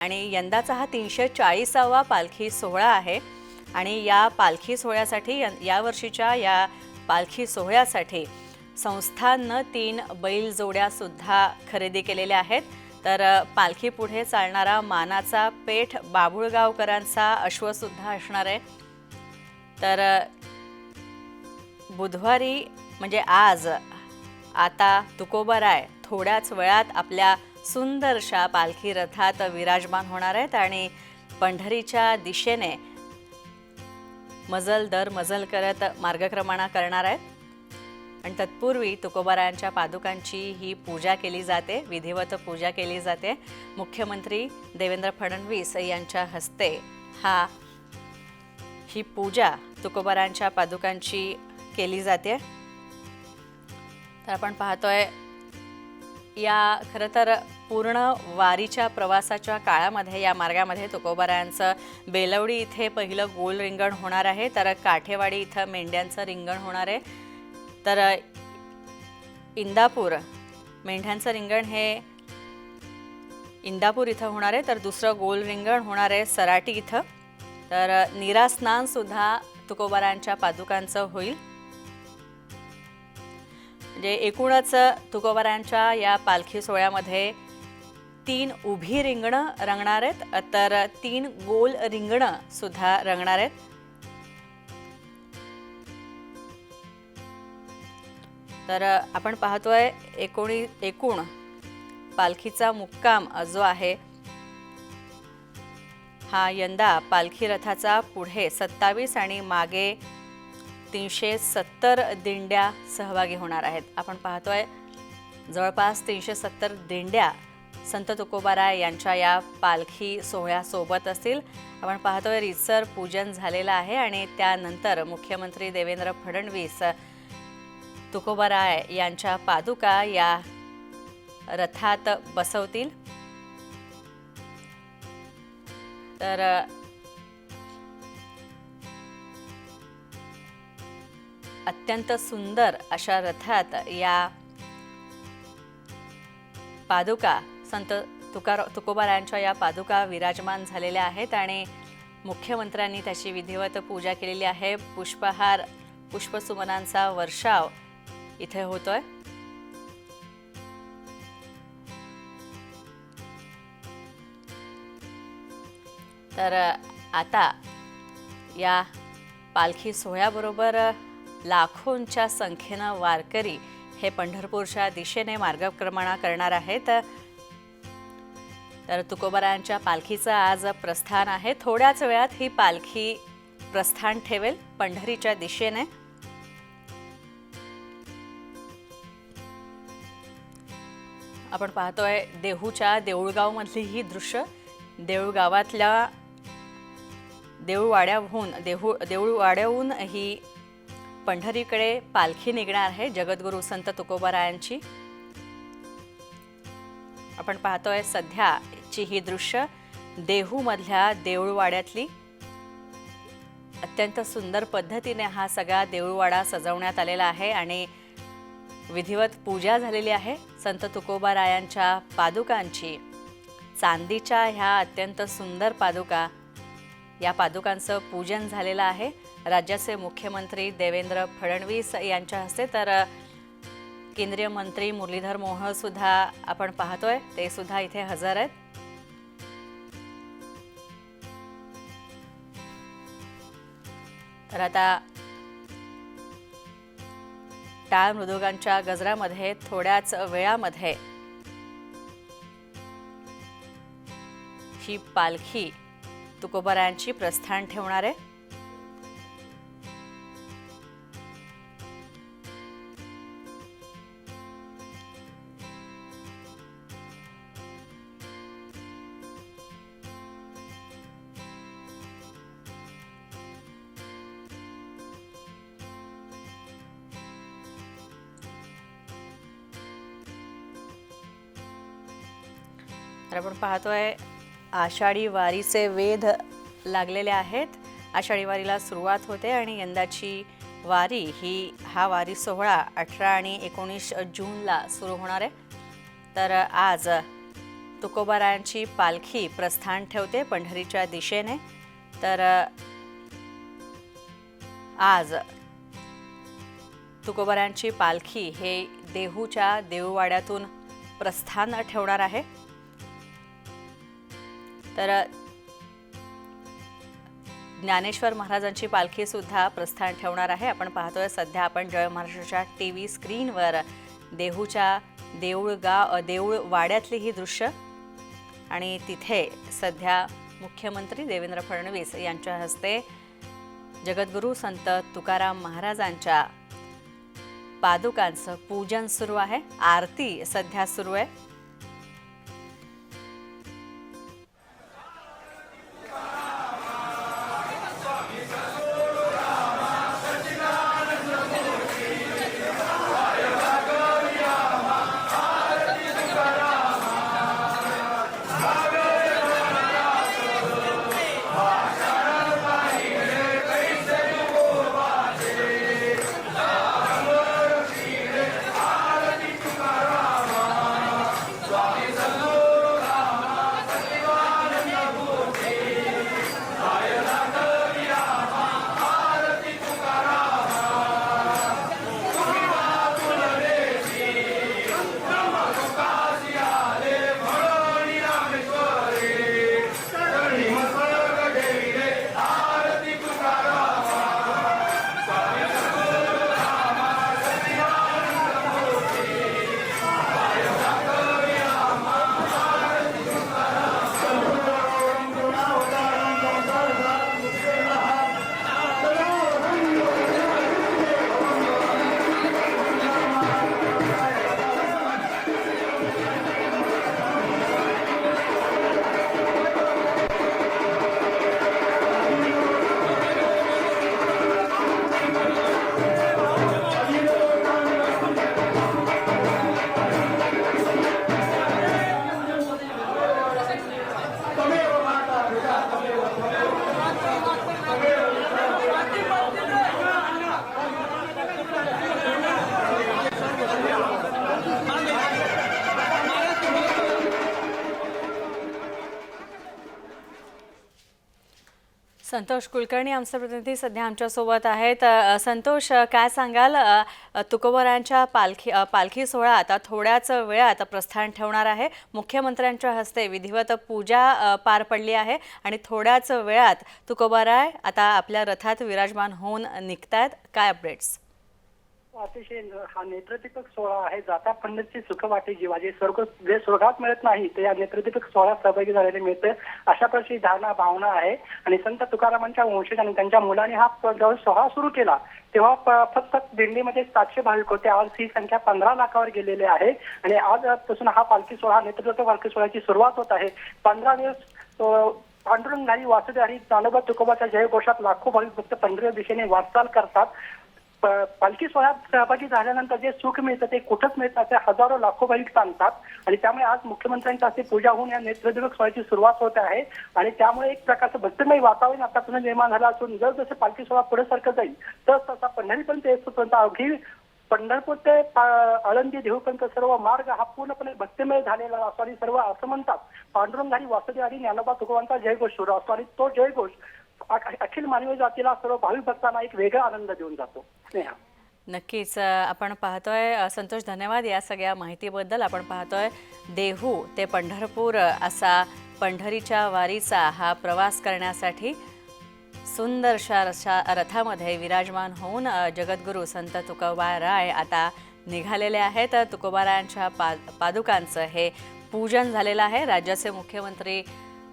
आणि यंदाचा हा तीनशे चाळीसावा पालखी सोहळा आहे. आणि या पालखी सोहळ्यासाठी यावर्षीच्या या पालखी सोहळ्यासाठी संस्थांनं तीन बैल जोड्यासुद्धा खरेदी केलेल्या आहेत. तर पालखी पुढे चालणारा मानाचा पेठ बाभुळगावकरांचा अश्वसुद्धा असणार आहे. तर बुधवारी म्हणजे आज आता तुकोबाराय थोड्याच वेळात आपल्या सुंदरशा पालखी रथात विराजमान होणार आहेत आणि पंढरीच्या दिशेने मजल दर मजल करत मार्गक्रमणा करणार आहेत. आणि तत्पूर्वी तुकोबारायांच्या पादुकांची ही पूजा केली जाते विधिवत पूजा केली जाते. मुख्यमंत्री देवेंद्र फडणवीस यांच्या हस्ते हा ही पूजा तुकोबारांच्या पादुकांची केली जाते. तर आपण पाहतोय या खरं तर पूर्ण वारीच्या प्रवासाच्या काळामध्ये या मार्गामध्ये तुकोबारायांचं बेलवडी इथे पहिलं गोल रिंगण होणार आहे. तर काठेवाडी इथं मेंढ्यांचं रिंगण होणार आहे. तर इंदापूर मेंढ्यांचं रिंगण हे इंदापूर इथं होणार आहे. तर दुसरं गोल रिंगण होणार आहे सराटी इथं. तर निरा स्नानसुद्धा तुकोबारांच्या पादुकांचं होईल. म्हणजे एकूणच तुकोबारांच्या या पालखी सोहळ्यामध्ये तीन उभी रिंगणं रंगणार आहेत तर तीन गोल रिंगणं सुद्धा रंगणार आहेत. तर आपण पाहतोय एकोणी एकूण पालखीचा मुक्काम जो आहे हा यंदा पालखी रथाचा पुढे सत्तावीस आणि मागे तीनशे सत्तर दिंड्या सहभागी होणार आहेत. आपण पाहतोय जवळपास तीनशे सत्तर दिंड्या संत तुकोबाराय यांच्या या पालखी सोहळ्यासोबत असतील. आपण पाहतोय रितसर पूजन झालेलं आहे आणि त्यानंतर मुख्यमंत्री देवेंद्र फडणवीस तुकोबाराय यांच्या पादुका या रथात बसवतील. तर अत्यंत सुंदर अशा रथात या पादुका संत तुकार तुकोबारायांच्या या पादुका विराजमान झालेल्या आहेत आणि मुख्यमंत्र्यांनी त्याची विधिवत पूजा केलेली आहे. पुष्पहार पुष्पसुमनांचा वर्षाव इथे होतोय. तर आता या पालखी सोहळ्याबरोबर लाखोंच्या संख्येनं वारकरी हे पंढरपूरच्या दिशेने मार्गक्रमणा करणार आहेत. तर तुकोबारायांच्या पालखीचं आज प्रस्थान आहे. थोड्याच वेळात ही पालखी प्रस्थान ठेवेल पंढरीच्या दिशेने. आपण पाहतोय देहूच्या देऊळगावमधली ही दृश्य. देऊळगावातल्या देऊळवाड्याहून देहू देऊळवाड्याहून ही पंढरीकडे पालखी निघणार आहे जगद्गुरू संत तुकोबारायांची. आपण पाहतोय सध्याची ही दृश्य देहूमधल्या देऊळवाड्यातली. अत्यंत सुंदर पद्धतीने हा सगळा देऊळवाडा सजवण्यात आलेला आहे आणि विधिवत पूजा झालेली आहे संत तुकोबारायांच्या पादुकांची. चांदीच्या ह्या अत्यंत सुंदर पादुका या पादुकांचं पूजन झालेलं आहे. राज्याचे मुख्यमंत्री देवेंद्र फडणवीस यांच्या हस्ते तर केंद्रीय मंत्री मुरलीधर मोहोळ सुद्धा आपण पाहतोय. ते सुद्धा इथे हजर आहेत. तर आता टाळ मृदुगांच्या गजरामध्ये थोड्याच वेळामध्ये ही पालखी तुकोबारायांची प्रस्थान ठेवणार आहे. तर आपण पाहतोय. आषाढी वारीचे वेध लागलेले आहेत. आषाढी वारीला सुरुवात होते आणि यंदाची वारी ही हा वारी सोहळा अठरा आणि एकोणीस जूनला सुरू होणार आहे. तर आज तुकोबारायांची पालखी प्रस्थान ठेवते पंढरीच्या दिशेने. तर आज तुकोबारायांची पालखी हे देहूच्या देऊवाड्यातून प्रस्थान ठेवणार आहे. तर ज्ञानेश्वर महाराजांची पालखी सुद्धा प्रस्थान ठेवणार आहे. आपण पाहतोय सध्या आपण जय महाराष्ट्राच्या टी व्ही स्क्रीनवर देहूच्या देऊळगाव देऊळ वाड्यातली ही दृश्य. आणि तिथे सध्या मुख्यमंत्री देवेंद्र फडणवीस यांच्या हस्ते जगद्गुरू संत तुकाराम महाराजांच्या पादुकांचं पूजन सुरू आहे. आरती सध्या सुरू आहे. संतोष कुलकर्णी आमचे प्रतिनिधी सध्या आमच्यासोबत आहेत. संतोष काय सांगाल? तुकोबरांच्या पालखी पालखी सोहळा आता थोड्याच वेळात प्रस्थान ठेवणार आहे. मुख्यमंत्र्यांच्या हस्ते विधिवत पूजा पार पडली आहे आणि थोड्याच वेळात तुकोबाराय आता आपल्या रथात विराजमान होऊन निघतायत. काय अपडेट्स अतिशय हा नेत्रदीपक सोहळा आहे. जाता पंडितची सुख वाटे जीवा जे स्वर्ग जे स्वर्गात मिळत नाही ते या नेत्रदीपक सोहळ्यात सहभागी झालेले मिळते. अशा प्रकारची धारणा भावना आहे. आणि संत तुकारामांच्या वंशज आणि त्यांच्या मुलांनी हा जेव्हा सोहळा सुरू केला तेव्हा फक्त दिंडीमध्ये सातशे भाविक होते. आज ही संख्या पंधरा लाखावर गेलेली आहे. आणि आजपासून हा पालखी सोहळा नेत्रदीपक पालखी सोहळ्याची सुरुवात होत आहे. पंधरा दिवस अं, पांडुरंग नाही वासुदेव आणि ज्ञानोबा तुकोबाच्या जयघोषात लाखो भाविक भक्त पंढरी दिशेने वाटचाल करतात. पालखी सोहळ्यात सहभागी झाल्यानंतर जे सुख मिळतं ते कुठंच मिळतं असे हजारो लाखो भाविक सांगतात. आणि त्यामुळे आज मुख्यमंत्र्यांच्या हस्ते पूजा होऊन या नेत्रदीपक सोहळ्याची सुरुवात होत आहे. आणि त्यामुळे एक प्रकारचं भक्तिमय वातावरण आता पुन्हा निर्माण झालं असून जर जसं पालखी सोहळा पुढे सारखं जाईल तस तसा पंढरीपर्यंत येतोपर्यंत अवघी पंढरपूर ते आळंदी देहूपर्यंत सर्व मार्ग हा पूर्णपणे भक्तिमय झालेला असतो आणि सर्व असं म्हणतात. पांडुरंगारी वासुदेव आणि ज्ञानोबा तुकोबांचा जयघोष सुरू असतो आणि तो जयघोष अखिल मानवी जातीला सर्व भाविक भक्तांना एक वेगळा आनंद देऊन जातो. स्नेहा नक्कीच आपण पाहतोय संतोष धन्यवाद या सगळ्या माहितीबद्दल. आपण पाहतोय देहू ते पंढरपूर असा पंढरीच्या वारीचा हा प्रवास करण्यासाठी सुंदरशा रशा रथामध्ये विराजमान होऊन जगद्गुरू संत तुकोबाराय आता निघालेले आहेत. तुकोबारायांच्या पा पादुकांचं हे पूजन झालेलं आहे. राज्याचे मुख्यमंत्री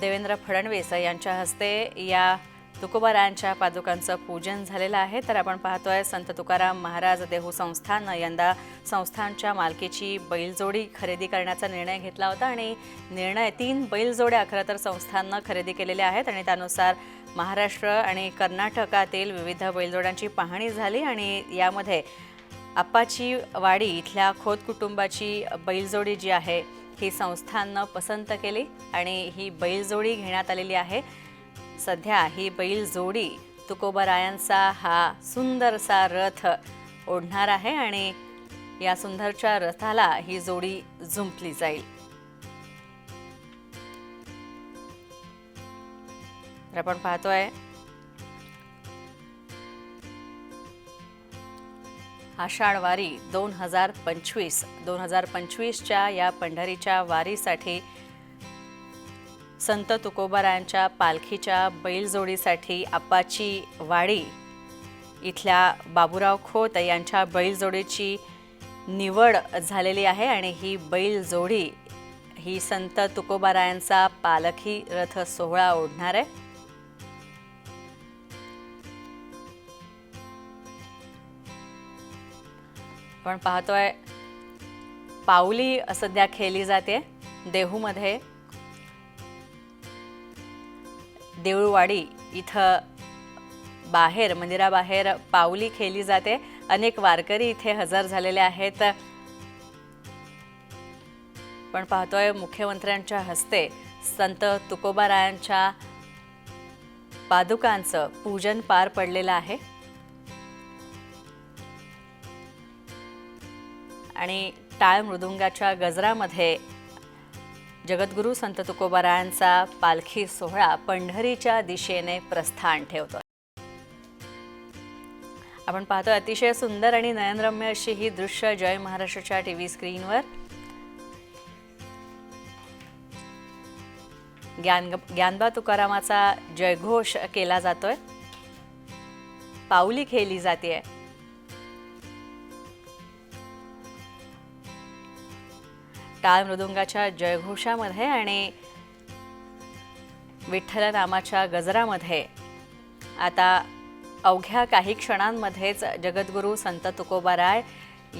देवेंद्र फडणवीस यांच्या हस्ते या तुकोबारायांच्या पादुकांचं पूजन झालेलं आहे. तर आपण पाहतोय संत तुकाराम महाराज देहू संस्थानं यंदा संस्थानच्या मालकीची बैलजोडी खरेदी करण्याचा निर्णय घेतला होता आणि निर्णय तीन बैलजोड्या खरं तर संस्थाननं खरेदी केलेल्या आहेत आणि त्यानुसार महाराष्ट्र आणि कर्नाटकातील विविध बैलजोड्यांची पाहणी झाली आणि यामध्ये आप्पाची वाडी इथल्या खोत कुटुंबाची बैलजोडी जी आहे ही संस्थाननं पसंत केली आणि ही बैलजोडी घेण्यात आलेली आहे. सध्या ही बैल जोडी तुकोबरायांचा हा सुंदरसा रथ ओढणार आहे आणि या सुंदरच्या रथाला ही जोडी झुंपली जाईल. तर आपण पाहतोय आषाढ वारी दोन हजार पंचवीस दोन हजार पंचवीसच्या या पंढरीच्या वारीसाठी संत तुकोबारायांच्या पालखीच्या बैलजोडीसाठी आपाची वाडी. इथल्या बाबूराव खोत यांच्या बैलजोडीची निवड झालेली आहे आणि ही बैलजोडी ही संत तुकोबारायांचा पालखी रथ सोहळा ओढणार आहे. आपण पाहतोय पाऊली सध्या खेळली जाते देहूमध्ये. देऊळवाडी इथं बाहेर मंदिराबाहेर पाऊली खेळली जाते. अनेक वारकरी इथे हजर झालेले आहेत. पण पाहतोय मुख्यमंत्र्यांच्या हस्ते संत तुकोबारायांच्या पादुकांचं पूजन पार पडलेलं आहे. आणि टाळ मृदुंगाच्या गजरामध्ये जगद्गुरू संत तुकोबारायांचा पालखी सोहळा पंढरीच्या दिशेने प्रस्थान ठेवतो आपण पाहतो अतिशय सुंदर आणि नयनरम्य अशी ही दृश्य जय महाराष्ट्राच्या टीव्ही स्क्रीनवर. ज्ञान ज्ञानबा तुकारामाचा जयघोष केला जातोय. पाऊली खेळली जाते टाळ मृदुंगाच्या जयघोषामध्ये आणि विठ्ठल नामाच्या गजरामध्ये. आता अवघ्या काही क्षणांमध्येच जगद्गुरू संत तुकोबाराय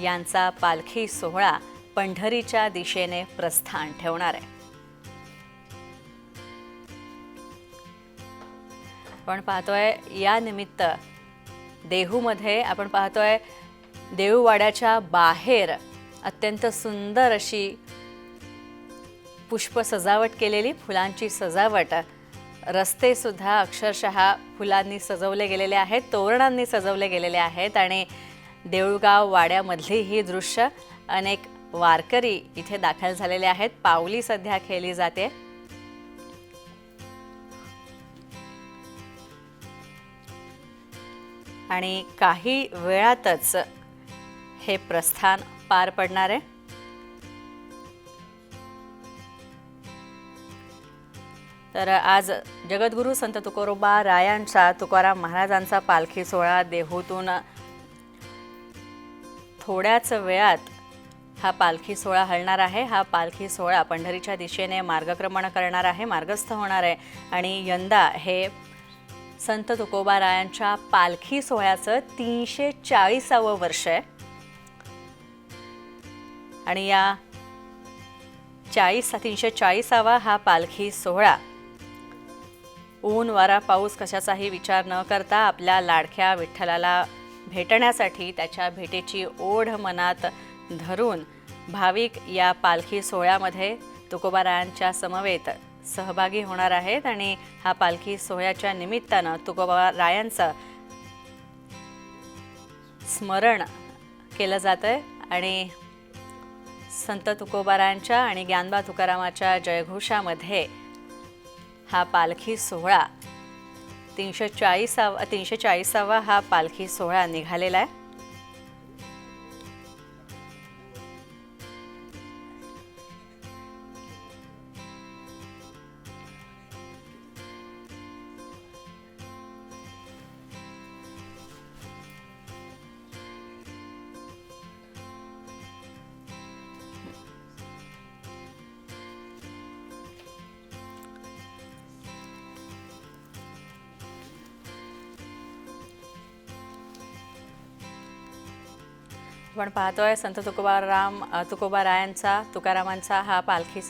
यांचा पालखी सोहळा पंढरीच्या दिशेने प्रस्थान ठेवणार आहे. आपण पाहतोय या निमित्त देहूमध्ये आपण पाहतोय देऊवाड्याच्या बाहेर अत्यंत सुंदर अशी पुष्प सजावट केलेली फुलांची सजावट. रस्तेसुद्धा अक्षरशः फुलांनी सजवले गेलेले आहेत तोरणांनी सजवले गेलेले आहेत आणि देऊळगाव वाड्यामधली ही दृश्य अनेक वारकरी इथे दाखल झालेले आहेत. पावली सध्या खेळली जाते. आणि काही वेळातच हे प्रस्थान पार पडणार आहे. तर आज जगद्गुरू संत तुकोरोबा रायांचा तुकाराम महाराजांचा पालखी सोहळा देहूतून. थोड्याच वेळात हा पालखी सोहळा हलणार आहे. हा पालखी सोहळा पंढरीच्या दिशेने मार्गक्रमण करणार आहे मार्गस्थ होणार आहे. आणि यंदा हे संत तुकोबारायांच्या पालखी सोहळ्याचं तीनशे चाळीसावं वर्ष आहे. आणि या चाळीस तीनशे चाळीसावा हा पालखी सोहळा ऊन वारा पाऊस कशाचाही विचार न करता आपल्या लाडक्या विठ्ठलाला भेटण्यासाठी त्याच्या भेटीची ओढ मनात धरून भाविक या पालखी सोहळ्यामध्ये तुकोबारायांच्या समवेत सहभागी होणार आहेत आणि हा पालखी सोहळ्याच्या निमित्तानं तुकोबारायांचं स्मरण केलं जातं आणि संत तुकोबारायांच्या आणि ज्ञानबा तुकारामाच्या जयघोषामध्ये हा पालखी सोहळा. तीनशे चाळीसावा तीनशे चाळीसावा हा पालखी सोहळा निघालेला आहे. आपण पाहतोय संत तुकोबाराम तुकोबारायांचा तुकारामांचा हा पालखी